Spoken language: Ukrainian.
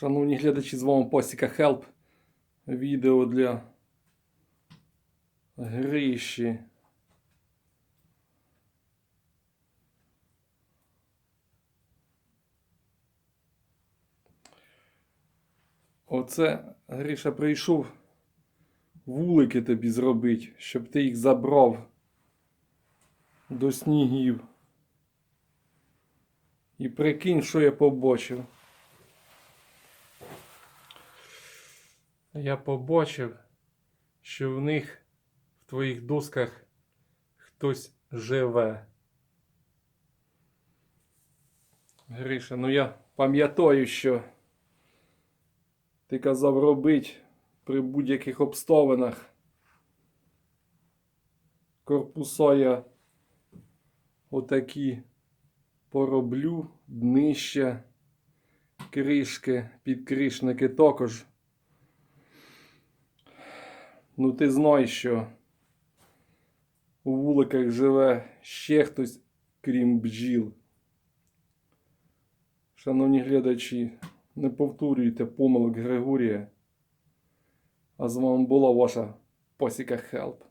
Шановні глядачі, з вами Посіка Хелп. Відео для Гриші. Оце Гриша прийшов вулики тобі зробити, щоб ти їх забрав до снігів. І прикинь, що я побачив. Я побачив, що в них в твоїх досках хтось живе. Гриша, ну я пам'ятаю, що ти казав робить при будь-яких обставинах. Корпуса я отакі пороблю, днища, кришки, підкришники також. Ну, ти знай, що у вуликах живе ще хтось, крім бджіл. Шановні глядачі, не повторюйте помилок Григорія. А з вами була ваша Посіка Хелп.